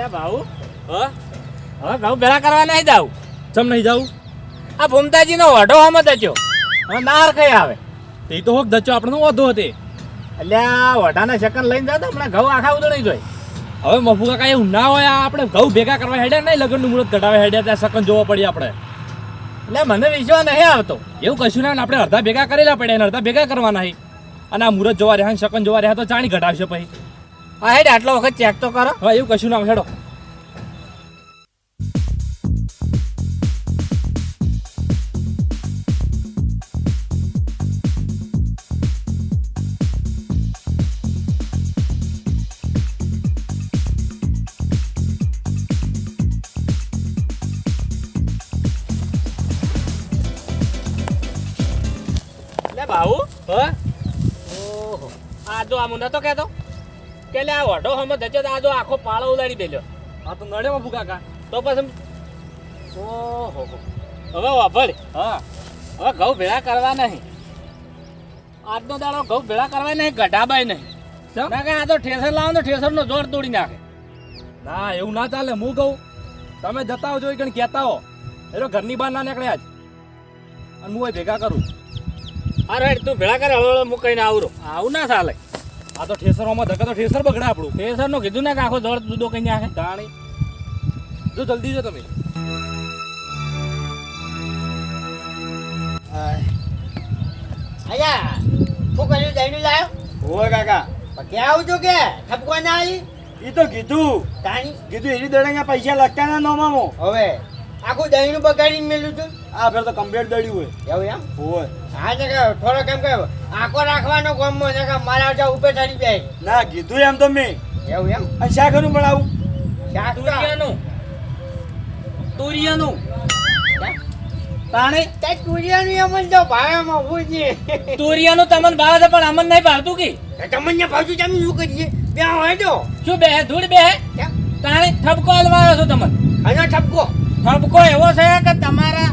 એટલે ભાઉ. હ? હવે ભેળા કરવા નહીં જાવ ચમ નહીં જાવું આ ભૂમતાજીનો વઢો હમત હચ્યો હવે નાર કઈ આવે? તે તો હોક દચ્ચો આપણે વધુ હતી. આ વઢાના શકન લઈને જાતો હમણાં ઘઉં આખા ઉદળી જોઈ હવે મફુ કાંઈ ના હોય આપણે ઘઉં ભેગા કરવા હેડ્યા નહીં લગ્નનું મુહૂર્ત ઘટાવે હેડ્યા ત્યાં સકન જોવા પડી આપણે. એટલે મને વિશ્વાસ નહીં આવતો. એવું કશું ના આપણે અડધા ભેગા કરેલા પડ્યા અડધા ભેગા કરવાના હી. અને આ મુહૂર્ત જોવા રહ્યા શકન જોવા રહ્યા તો ચાણી ઘટાવશે પછી. આ હેડ આટલો વખત ચેક તો કરો. હવે એવું કશું ના હોય, હેડો. એટલે ભાઉ હા? ઓહો આ જો આમ નતો કહેતો. કે લે આ વઢો હમ તો આ જો આખો પાળો ઉલાડી દેલ્યો આ તો નડે ભૂકા કા તો પછી ઓહો. હવે વાભળ. હા. હવે ઘઉં ભેળા કરવા નહીં. આજનો દાડો ઘઉં ભેળા કરવા નહીં ગઢાબાય નહીં? ના કે આ તો ઠેસર લાવો તો ઠેસરનો જોર તોડી નાખે. ના એવું ના ચાલે હું કહું તમે જતા આવજો કણ કહેતા હો. એ ઘરની બહાર ના નીકળ્યા જ અને હું એ ભેગા કરું. અરે તું ભેળા કરે હળો હું કહીને આવરો આવું ના ચાલે. આ તો ઠેસરોમાં ધક્કા તો ઠેસર બગડે આપણું. ઠેસરનું કીધું ને કે આખો જોર જુદો કઈ નાખે. જાણી જો જલ્દી જો તમે. અયા શું કર્યું? દહીનું લાયો? હોવે કાકા. ક્યાં આવજો કે? ઠપકો ના આવી? એ તો કીધું. તાણી કીધું એની દડાના પૈસા લગતા ના નોમામો. હવે આખું દહીનું બગાડીને મેલું છું. આ ફેર તો કમ્પ્લેટ દળ્યું હોય. એવું એમ? હોય. હા ને થોડો કેમ કે આંખો રાખવાનો ગમો ને કે મારા જા ઉપર ચડી જાય. ના કીધું એમ તો મેં. એવું એમ? અને શા ખરું બનાવું? શાક તુરિયાનું. તુરિયાનું. તાણે? તે તુરિયાનું એમ જ તો ભાવેમાં છે. તુરિયાનું તમને ભાવે છે પણ અમને નહીં ભાવતું કે? તો તમને ભાવતું તમે શું કરીએ? ત્યાં હોય તો શું બે? ધૂળ બે? તાણે ઠપકો હલવાયો છો તમને? આનો ઠપકો? ઠપકો એવો છે કે તમારા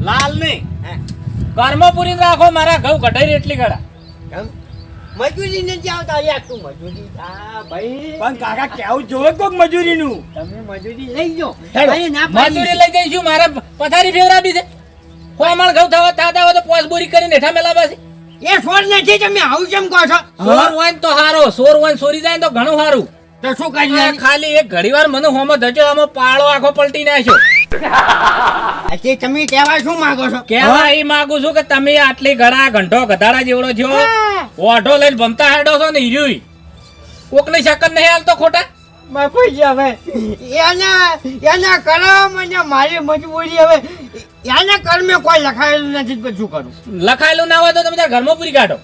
લાલ નહીં હા. કર્મ પૂરી રાખો મારા ઘઉં કઢાઈ એટલી ગળા. કેમ? મજૂરી જાવ તો યાર તું મજૂરી ભાઈ. પણ કાકા કેવું જોવે કોક મજૂરીનું? તમે મજૂરી લઈ જો ના મજૂરી લઈ જઈશું મારે પથારી ફેવરાવી છે. કોમણ ઘઉં થવા થતા હોય તો પોસ બોરી કરીને હેઠા મેલા એ સોર નથી તમે આવું કેમ કહો છો? સોર હોય તો હારો સોર હોય સોરી જાય ને તો ઘણું સારું તો શું કહીએ ખાલી એક ઘડીવાર મને હોમો ધજો આમાં પાળો આખો પલટી નાખ્યો. આજે તમે કહેવા શું માંગો છો? કેવા એ માંગુ છું કે તમે આટલી ઘડા ઘંટો ગધાડા જેવડો થયો ઓઢો લઈને ભમતા હેડો છો ને હીર્યું કોકની શકન નહીં હાલતો ખોટા? બાપુજી હવે એના એના કરમ મને મારી મજબૂરી હવે એના કર્મે કોઈ લખાયેલું નથી તો શું કરું? લખાયેલું ના હોય તો તમે તારા ઘરમાં પૂરી કાઢો.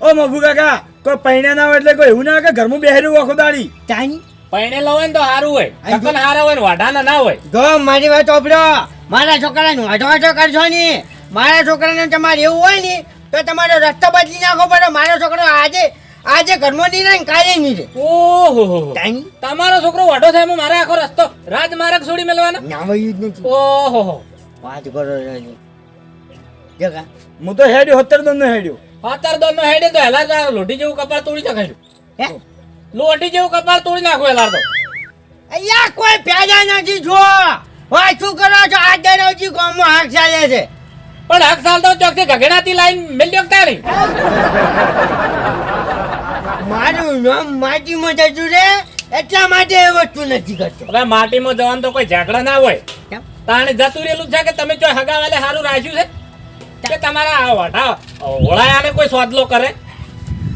ઓ મફુ કાકા કોઈ પૈણા ના હોય એટલે કોઈ એવું ના કે ઘરમાં બેહેરું આખો દાડી. ચાની પૈણે લો હોય ને તો સારું હોય. શકન હારા હોય ને વાઢાના ના હોય. ગો મારી વાત ઓપડો મારા છોકરાને વાંચો વાઢો કરશો ને. મારા છોકરાને તમારે એવું હોય ને તો તમારો રસ્તો બદલી નાખો પડે. મારો છોકરો આજે આજે ઘરમાં નહીં રહે ને કાલે નહીં રહે. ઓહો તમારો છોકરો વાઢો થાય એમાં મારે આખો રસ્તો રાજમાર્ગ છોડી મેળવાનો નાવયું જ નથી. ઓહો વાત કરો છો જગા હું તો હેડ્યો સત્તર દન નો હેડ્યો. પાતર દોન નો હેડે તો હેલા તો લોટી જેવું કપાળ તોડી નાખાયું હે? લોટી જેવું કપાળ તોડી નાખો હેલા તો. અહીંયા કોઈ પ્યાદા નથી જો હોય શું કરો છો? આ દરવજી ગામમાં હાક ચાલે છે. પણ હાક સાલ તો ચોકથી ગગડાથી લાઈન મેલ્યો તારી? મારું નામ માટીમાં જતું રે એટલા માટે એ વસ્તુ નથી કરતો. હવે માટીમાં જવાનું તો કોઈ ઝાકડા ના હોય. તાણે જતું રહેલું છે કે તમે જો હગાવાલે સારું રાખ્યું છે? કે તમારા આ વઢા ઓળાયાને કોઈ સ્વાદલો કરે?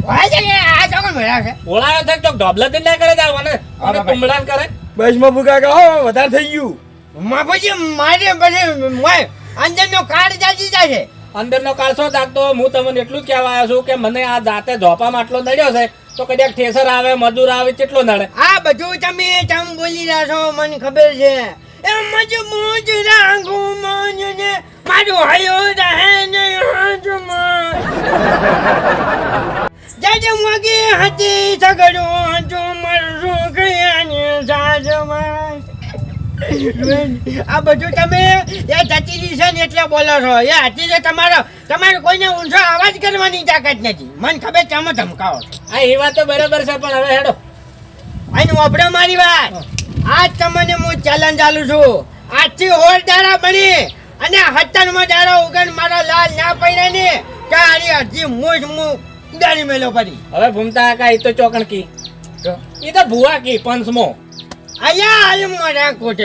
હોય છે આ ચોકન મળ્યા છે. ઓળાયો થાય તો ઢોબલાથી ના કરે જાવ અને અને કરે? બસ મફુ કાકા હો વધારે થઈ ગયું. માં પછી મારે પછી મોય અંદરનો કાર્ડ જાજી જાય અંદરનો કાળસો દાગતો હું તમને એટલું જ કહેવા આવ્યો છું કે મને આ જાતે ધોપામાં આટલો નડ્યો છે તો કદાચ ઠેસર આવે મજૂર આવે કેટલો નડે. આ બધું તમે તમ બોલી રહ્યા છો મને ખબર છે. એ મને રહે ને હાથમાં જજ મગી હતી સગડો હતો મારું કયાને સાજમાં આ બધું તમે એ જતી છે ને એટલે બોલો છો. એ હતી છે તમારો તમારે કોઈને ઊંચો અવાજ કરવાની તાકાત નથી. મને ખબર આમાં ધમકાવો. હા એ વાત તો બરાબર છે પણ હવે હેડો. અને વાપરો મારી વાત. આજ તમને હું ચેલેન્જ આલું છું. આજથી હોળ દાડા બની. અને હત્તરમાં દાડા ઉગન મારો લાલ ના પડ્યા ને તારી અરજી મુજ મુ ઉડાડી મેલો પડી હવે ભૂમતા કા એ તો ચોકણ કી એ તો ભુવા કી પંચમો. અહીંયા હાલ મોઢા કોટે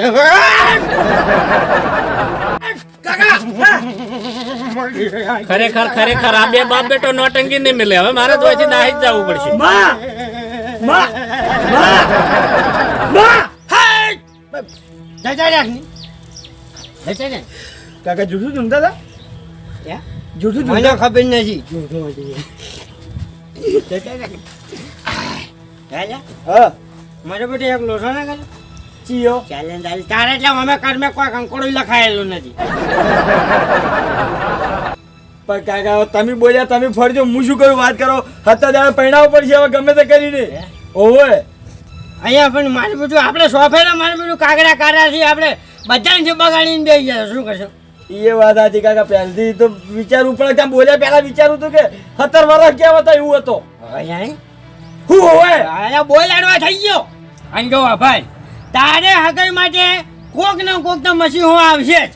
ખરેખર ખરેખર આ બે બાપ બેટો નોટંકી નહીં મિલે. હવે મારે તો હજી નાહી જ જવું પડશે. માં! માં! માં! માં! જતા રાખ જતા રાખ કાકા જૂઠું જમતા હતા? જૂઠું મને ખબર નથી. જૂઠું મારે બેટો એક લોસો ના કરે ચિયો. ચેલેન્જ આલી તારે એટલે અમે કર્મે કોઈ કંકોડો લખાયેલું નથી. પણ કાકા તમે બોલ્યા તમે ફરજો. હું શું કરું? વાત કરો. હતા દાડે પૈણાવ પડશે હવે ગમે તે કરીને. ઓવે. અહીંયા પણ મારે બધું આપણે સોફેરા મારે બધું કાગડા કાઢ્યા છે આપણે બધાને જે બગાડીને બેસી ગયા શું કરશો? એ વાત સાચી કાકા પહેલથી તો વિચારવું પડે ત્યાં બોલ્યા પહેલા વિચારું હતું કે સત્તર વર્ષ કેમ હતો એવું હતો. અહીંયા હું? હોય અહીંયા બોલ આડવા થઈ ગયો. અંગવા ભાઈ. તારે હકઈ માટે કોક ને કોક તો મસીહો આવશે જ.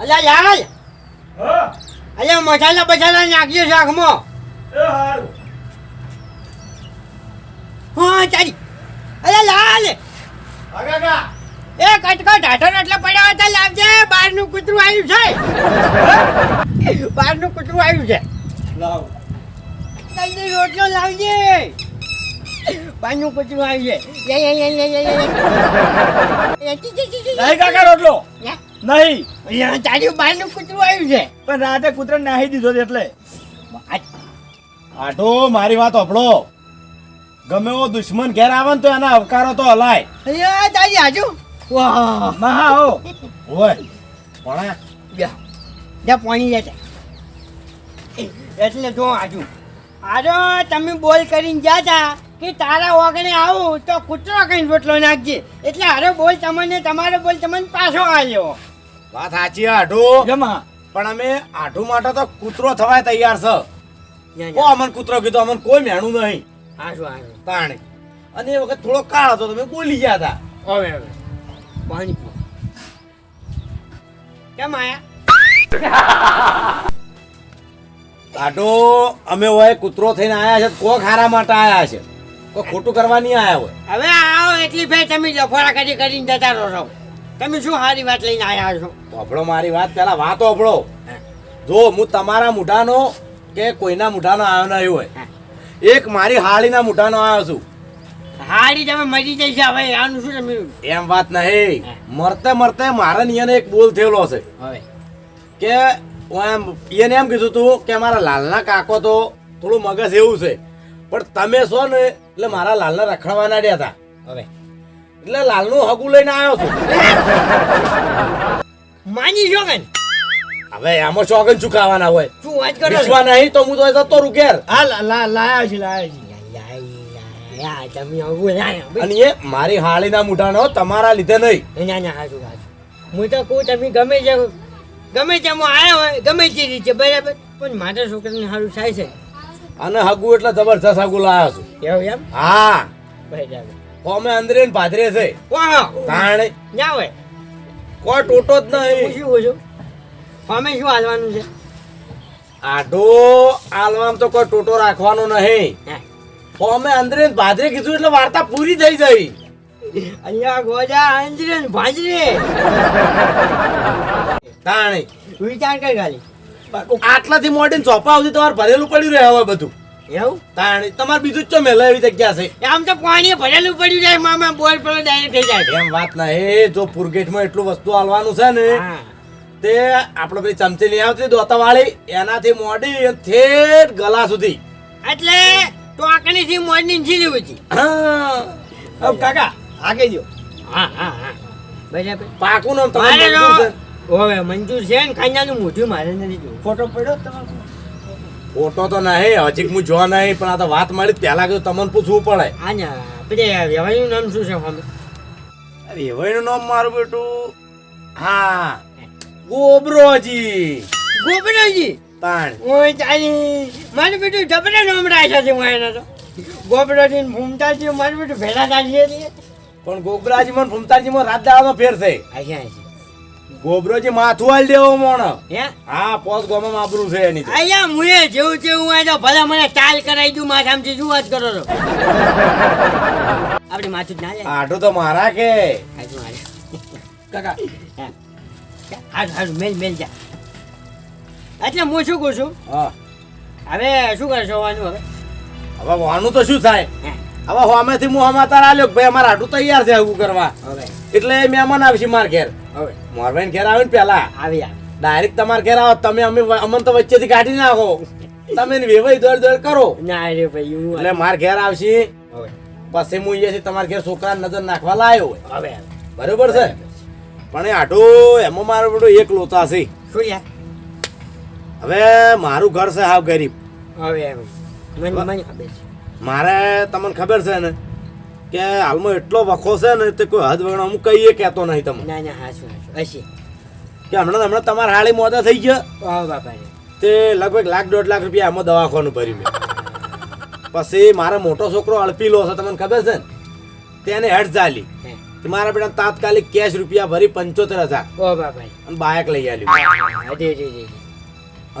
અલ્યા યાર. હા. અલ્યા મસાલા બસાલા નાખજો શાકમાં. એ હારું. હા ચાલી. અરે લાલ. એ કટકટ હાથો એટલે પડ્યા હતા લાવજે. બહારનું કૂતરું આવ્યું છે. બહારનું કૂતરું આવ્યું છે. લાવ. રોટલો લાવજે. બહારનું કૂતરું આવ્યું છે. યે, યે, યે, યે, યે, યે. યે, ચી, ચી, ચી, ચી. નહીં કાકા રોટલો. નહીં. યે, તારી બહારનું કૂતરું આવ્યું છે. પણ રાતે કૂતરા નાહી દીધો એટલે. આ આટો મારી વાત હોભળો. ગમે એવો દુશ્મન ઘેર આવે ને તો એના અવકારો તો હલાય. અయ్యా, તારી આજુ વાહ મહા હો. હોય પણ. જા. જા પાણી લેતે એટલે જો આજુ. આજો તમે બોલ કરીને ગયા તા કે તારા ઓગણે આવું તો કૂતરો કઈ રોટલો નાખજે. એટલે હારો બોલ તમને તમારો બોલ તમને પાછો આવ્યો વાત સાચી આઢો. જમા પણ અમે આઢું માટે તો કૂતરો થવાય તૈયાર છે. કો અમન કૂતરો કીધો અમન કોઈ મેણું નહીં. હાસો હાસો તાણે. અને એ વખત થોડો કાળ હતો તમે બોલી ગયા હતા. હવે હવે. પાણી પીઓ. કેમ આયા? આઢો અમે હોય કૂતરો થઈને આયા છે કોક હારા માટે આયા છે. કોઈ ખોટું કરવા નહીં આયા હોય. હવે આવો એટલી ફેર તમે જફોરા કરી કરીને જતા રહો છો. તમે શું સારી વાત લઈને આયા છો? હોભળો મારી વાત પેલા વાત હોભળો જો હું તમારા મૂઢાનો કે કોઈના મૂઢાનો આવ્યો નહીં હોય. એક મારી હાળીના મુઠાનો આવ્યો છું. હારી તમે મરી જઈશ હવે આનું શું તમે એમ વાત નહીં. મરતે મરતે મારા નિયને એક બોલ થયેલો છે હવે. કે એમ એને એમ કીધું તું કે મારા લાલના કાકો તો થોડું મગજ એવું છે. પણ તમે છો ને એટલે મારા લાલને રખડવાના રહ્યા હતા. હવે. એટલે લાલનું હગું લઈને આવ્યો છું. માની જો કે હવે આમાં ચોગન ચુકાવાના હોય? શું વાત કરો છો? વિશ્વા નહીં તો હું તો જતો ઘેર. હા લા- લાયા છે લાયા છે. અને એ મારી હાળીના મુઠાનો તમારા લીધે નહીં. ના ના હાચું હું તો કહું તમે ગમે તે ગમે તેમાં આવ્યા હોય ગમે તે રીતે બરાબર. પણ મારા છોકરાને સારું થાય છે. અને હગું એટલે જબરજસ્ત હગું લાયા છું. એવું એમ? હા. બરાબર. કોમે અંદરે ને પાદરે છે. કોણ ના હોય. કોઈ ટોટો જ નહીં. શું છું? અમે શું હાલવાનું છે? આઢો આલવામ તો કોઈ ટોટો રાખવાનો નહીં. હા. અમે અંદરે ભાજરે કીધું એટલે વાર્તા પૂરી થઈ જઈ અહીંયા ગોજા અંજરે ભાજરે. તાણે. વિચાર કઈ ખાલી. આટલાથી મોડીને ચોપા આવતી તમારે ભરેલું પડ્યું રહે હવે બધું. એવું? તાણે તમારે બીજું જ ચો મેલા એવી જગ્યા છે? આમ તો પાણી ભરેલું પડ્યું જાય મામા બોલ પડે ડાયરેક્ટ થઈ જાય. એમ વાત ના એ જો પુરગેટમાં એટલું વસ્તુ હાલવાનું છે ને. તે આપણે પેલી ચમચી લઈ આવતી દોતા વાળી એનાથી મોડી ઠેઠ ગલા સુધી. એટલે ટોકણી થી મોડી મોરની લેવી હતી. હા. કાકા આગે જો હા હા હા. બરાબર પાકું નામ તમારે હવે મંજૂર છે ને ખાંજાનું મોઢું મારે નથી જોવું. ફોટો પડ્યો તમારો? ફોટો તો નહીં હજી હું જો નહીં પણ આ તો વાત મળી પહેલા કીધું તમને પૂછવું પડે. હા ને. પેલે વ્યવહારનું નામ શું છે અમે વેવાઈનું નામ મારું બેટું હા ગોબરોજી. ગોબરોજી? તાણ. ઓય ચાલી મારું બેટું જબરે નામ છે છે મારે તો. ગોબરોજી ને ભૂમતાજી મારું બેટું ભેડા છે પણ ગોબરાજી માં ફૂમતાજી માં રાત દાડાનો ફેર છે આયા ગોબરોજી માથું હાલ દેવો મોણ. હે? હા પોસ ગોમાં માબરું છે એની અહીંયા મુએ જેવું જેવું આ તો ભલા મને ચાલ કરાઈ દઉં માથામાંથી શું વાત કરો છો? આપણે માથું જ ના લે. આટો તો મારા કે. કાકા. હા. હારું હારું મેલ મેલ જા. એટલે હું શું કહું છું? હા. હવે શું કરશો વાનું હવે? હવે વાનું તો શું થાય? હવે હોમેથી હું હમાતાર આલ્યો ભાઈ અમારે આટું તૈયાર છે આવું કરવા. એટલે મહેમાન આવશે માર ઘેર. હવે. મોરભાઈ ઘેર આવે ને પેલા? આવી ડાયરેક્ટ તમારા ઘેર આવો તમે અમે અમને તો વચ્ચેથી કાઢી નાખો. તમે વેવાઈ દોડ દોડ કરો. ના રે ભાઈ એટલે માર ઘેર આવશે. હવે. પછી હું અહીંયાથી તમારા ઘેર છોકરા નજર નાખવા લાયો હવે બરોબર છે? પણ એ આટો એમાં મારો બધો એક લોતા છે. શું યાર? હવે મારું ઘર છે હાવ ગરીબ. હવે મારે તમને ખબર છે ને કે હાલમાં એટલો વખો છે ને તે કોઈ હદ વગર હું કહીએ કહેતો નહીં તમને. કે હમણાં હમણાં તમારા હાળી મોદા થઈ ગયા? હા બાપા તે લગભગ લાખ દોઢ લાખ રૂપિયા એમાં દવાખાનું ભર્યું મેં. પછી મારે મોટો છોકરો અળપીલો છે તમને ખબર છે ને? તેને હેડ ચાલી. મારા બેટા તાત્કાલિક કેશ રૂપિયા ભરી પંચોતેર હજાર. અને બાયક લઈ આવ્યું હા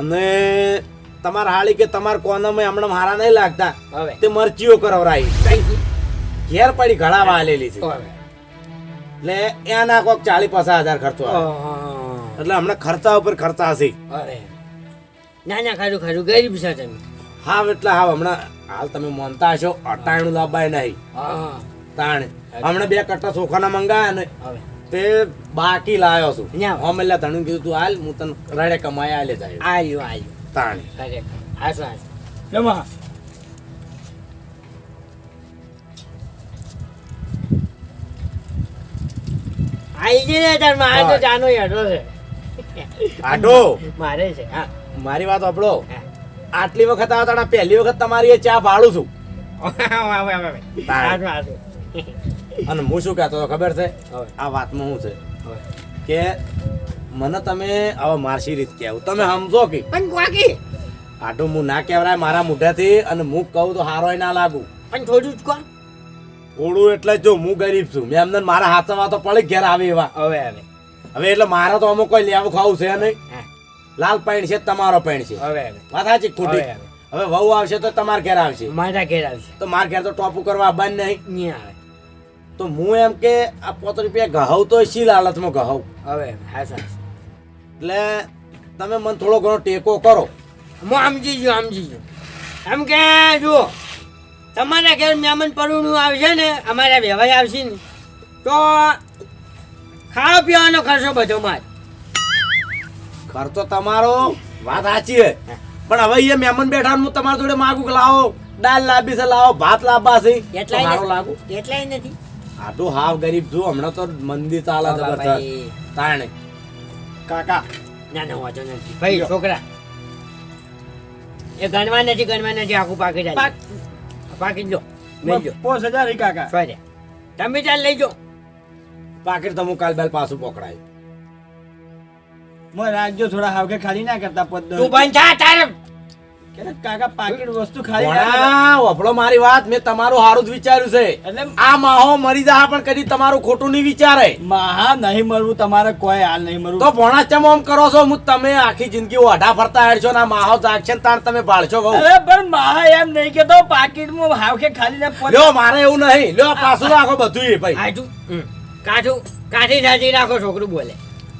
અને તમારા હાળી કે તમારા કોનામાં હમણાં મારા નહીં લાગતા હવે. તે મરચીઓ કરવરાઈ. ઘેર પડી ઘડાવા આલેલી છે. એટલે એના કોક ચાલીસ પચાસ હજાર ખર્ચો એટલે હમણાં ખર્ચા ઉપર ખર્ચા હશે ના ના ખારું ખારું ગરીબ છે તમે. હાવ એટલે હા હમણાં હાલ તમે માનતા હશો અટાણું લાભાય નહીં. હા. તાણ. હમણાં બે કટ્ટા ચોખાના મંગાયા ને તે બાકી લાયો છું. હમ એટલે ધણું કીધું તું હાલ હું તને રડે કમાય આલે જાય આલ્યું આલ્યું. તાણ. ખરેખર હાસું હાસું આઈ જઈ ને તાર મારે તો. જાનો હેડો છે. આટો મારે છે હા. મારી વાત સાંભળો આટલી વખત આવતા ને પહેલી વખત તમારી ચા ભાડું છું. અને હું શું કહેતો હતો ખબર છે? આ વાતમાં શું છે? કે મને તમે હવે મારસી રીત કહેવું. તમે સમજો કે પણ કોકી આટું હું ના કહેવરાય મારા મોઢાથી અને હું કહું તો હારોય ના લાગુ. પણ થોડું જ કોણ થોડું એટલે જો હું ગરીબ છું. મેં એમને મારા હાથમાં તો પડી ઘેર આવે એવા. હવે હવે હવે એટલે મારા તો અમુક કોઈ લેવું ખાવું છે નહીં. લાલ પેન્ટ છે તમારો પેન્ટ છે. હવે વાત સાચી ખોટી? હવે, હવે વહુ આવશે તો તમારા ઘેર આવશે. મારા ઘેર આવશે. તો મારા ઘેર તો ટોપુ કરવા બંધ નહીં. નહીં આવે. તો હું એમ કે આ પોત રૂપિયા ઘઉં તો શી લાલચમાં ઘઉં હવે હા સર એટલે તમે મને થોડો ઘણો ટેકો કરો. હું સમજી જો સમજી જો એમ કે જુઓ તમારા ઘેર મહેમાન પરુણું આવશે ને અમારા વ્યવહાર આવશે ને તો ખાવા પીવાનો ખર્ચો બધો માર. ખર્ચો તમારો વાત સાચી છે પણ હવે એ મહેમાન બેઠા હું તમારા જોડે માગું કે લાવો દાળ લાંબી છે લાવો ભાત લાભા છે. સારું લાગુ. નથી એટલાય નથી. આટલું હાવ ગરીબ છું હમણાં તો મંદી ચાલે જબરદસ્ત તાણે. કાકા. ના ના વાંચો નથી. ભાઈ છોકરા. એ ગણવા નથી ગણવા નથી આખું પાકી જાય પાકી. લો. લઈ જો પોસ હજાર કાકા. સોરે તમે ચાલ લઈ જો પાકીટ તો હું કાલ બેલ પાછું પકડાય મને રાખજો થોડા હાવકે ખાલી ના કરતા પદ તું બંધ થા તારે કાકા પાકીટ વસ્તુ ખાલી મારી વાત મેં તમારું જ વિચાર્યું છે. એટલે આ માહો મરી જા પણ કદી તમારું ખોટું નહીં વિચારે. માહા નહીં મરવું તમારે કોઈ હાલ નહીં મરવું. તો ભોણા ચમ આમ કરો છો? હું તમે આખી જિંદગી ઓઢા ફરતા હેડ છો ને માહો જાગશે ને તમે પાડશો બહુ. અરે પણ મહા એમ નહીં કેતો પાકીટમાં હાવકે ખાલી ના લ્યો મારે એવું નહીં. લ્યો પાછું રાખો બધું એ ભાઈ. આટું કાઠું કાઠી સાચી રાખો છોકરું બોલે.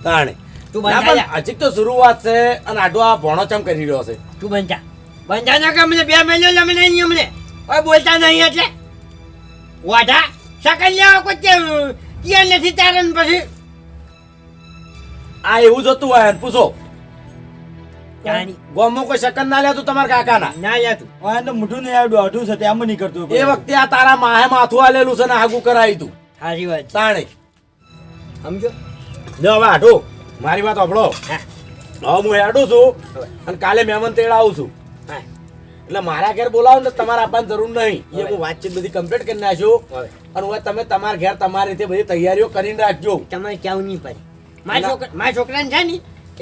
તાણે. તું બંધા હજી તો શરૂઆત છે અને આડો આ ભણો ચમ કરી રહ્યો છે? તું બંધા બંધા ના કે અમને બે મહિનો જ અમે નહીં અમને. કોઈ બોલતા નહીં એટલે. વાઢા. સકલ લેવા કોઈ ત્યાં નથી તારણ પછી. આ એવું જતું હોય પૂછો. ગોમમાં કોઈ શકન ના લેતું તમારા કાકાના? ના વાહ, તો મોઢું નહીં આવડું અઢું છે તેમ નહીં કરતું એ વખતે આ તારા માહે માથું આલેલું છે ને આગું કરાવી તું. સારી વાત તાણે. સમજો? લ્યો હવે હાડું મારી વાત સાંભળો. હા. હવે હું હેડું છું અને કાલે મહેમાન તેડ આવું છું. એટલે મારા ઘેર બોલાવો ને તમારે આપવાની જરૂર નહીં. એ હું વાતચીત બધી કમ્પ્લીટ કરી નાખ્યું અને હવે તમે તમારા ઘેર તમારી રીતે બધી તૈયારીઓ કરીને રાખજો. તમારે કેવું નહીં પડે? મારા છોકરા મારા છોકરાને છે ને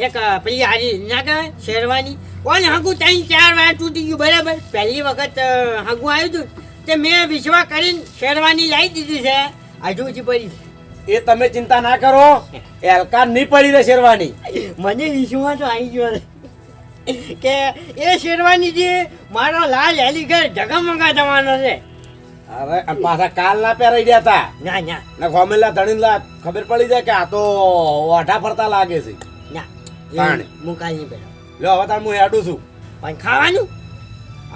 એક પેલી હારી ના કહેવાય શેરવાની. કોણ હાગું ત્રણ ચાર વાર તૂટી ગયું બરાબર? પહેલી વખત હાગું આવ્યું હતું તે મેં વિશ્વાસ કરીને શેરવાની લાવી દીધી છે. હજુ હજી પડી એ તમે ચિંતા ના કરો. એલકાર નહીં પડી રહે શેરવાની. મને વિશ્વા તો આવી ગયો છે. કે એ શેરવાની જે મારો લાલ હેલીઘર જગમગા જવાનો છે. અરે અને પાછા કાલ ના પહેરાઈ ગયા હતા ના ના ને ગોમેલા ધણીલા ખબર પડી જાય કે આ તો ઓઢા ફરતા લાગે છે. ના તાણે. હું કાલ નહીં પહેરાવું. લ્યો હવે તાર હું હેડું છું. પણ ખાવાનું?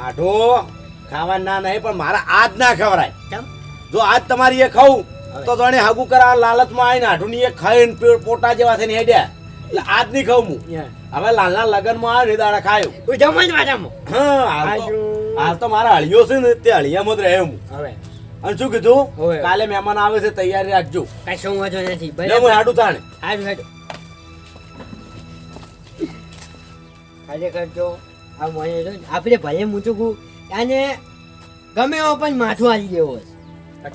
આઢો. ખાવા ના નહીં પણ મારા આજ ના ખવરાય. જો આજ તમારી એ ખાવું તો જાણે હાગુ કરા લાલચમાં આવીને આઢું ની એ ખાઈને પોટા જેવા થઈને હેડ્યા. એટલે આજ નહીં ખાવું હું. હવે લાલના લગનમાં આવે ને એ દાડા ખાયો. તું જમણ વાટામાં હા હાલ તો- મારા હળિયો છે ને તે હળિયામાં જ રહે હું. હવે. અને શું કીધું. કાલે મહેમાન આવે છે તૈયારી રાખજો. કશું વાંધો નથી. ભલે. હું હાડું તાણે હારું હારું ખરેખર તો આ મને આપણે ભલે મૂચુકું અને ગમે એવો પણ માથું આવી ગયો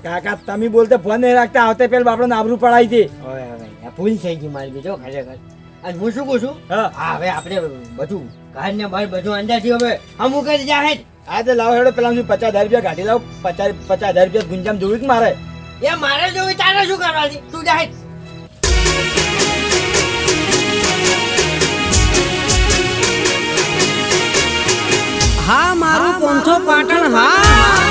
કાકા તમે બોલતે ફોન નહીં રાખતા આવતે પેલા બાપડો નાબરું પડાવી હવે ભૂલ થઈ ગઈ મારી બીજો ખરેખર. અને હું શું કહું છું? હા. હા હવે આપણે બધું ઘર ને બહાર બધું અંદરથી હવે અમુક જ જાહે આ તો લાવો હેડો પેલા હું પચાસ હજાર રૂપિયા કાઢી લાવ? પચાસ પચાસ હજાર રૂપિયા ગુંજામ જોયું કે મારે? એ મારે જોવી તારે શું કરવાની? તું જાહે હા મારું પંથો પાટણ હા.